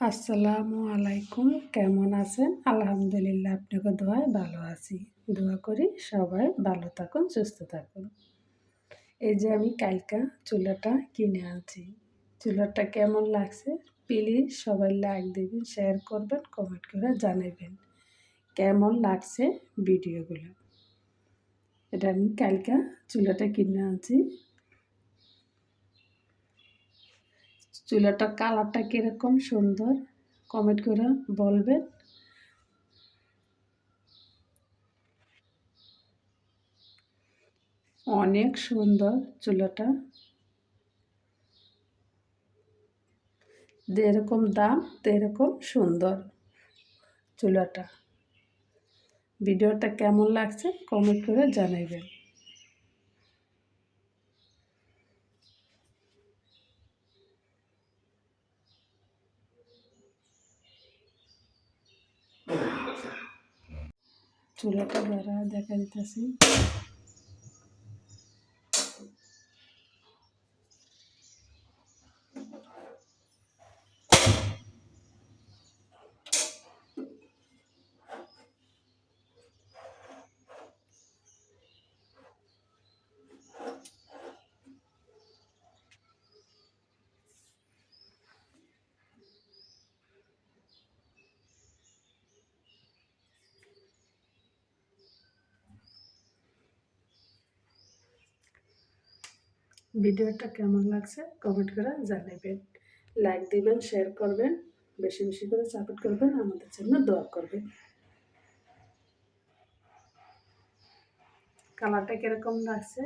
আসসালামু আলাইকুম। কেমন আছেন? আলহামদুলিল্লাহ, আপনাকে দোয়ায় ভালো আছি। দোয়া করি সবাই ভালো থাকুন, সুস্থ থাকুন। এই যে আমি কালকা চুলাটা কিনে আনছি। চুলাটা কেমন লাগছে? প্লিজ সবাই লাইক দেবেন, শেয়ার করবেন, কমেন্ট করে জানাবেন কেমন লাগছে ভিডিওগুলো। এটা আমি কালকা চুলাটা কিনে আনছি। চুলাটার কালারটা কীরকম সুন্দর? কমেন্ট করে বলবেন। অনেক সুন্দর চুলাটা। যেরকম দাম, তেরকম সুন্দর চুলাটা। ভিডিওটা কেমন লাগছে কমেন্ট করে জানাবেন চুলাটা দ্বারা দেখা দিতেছি। ভিডিওটা কেমন লাগছে কমেন্ট করে জানাবেন। লাইক দিবেন শেয়ার করবেন, বেশি বেশি করে সাপোর্ট করবেন, আমাদের জন্য দোয়া করবেন। কালারটা কীরকম লাগছে?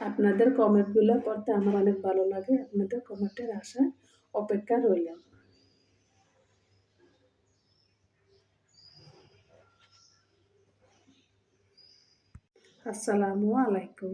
আপনাদের কমেন্টগুলো পড়তে আমার অনেক ভালো লাগে। আপনাদের কমেন্টের আশা অপেক্ষা রইলাম। আসসালামু আলাইকুম।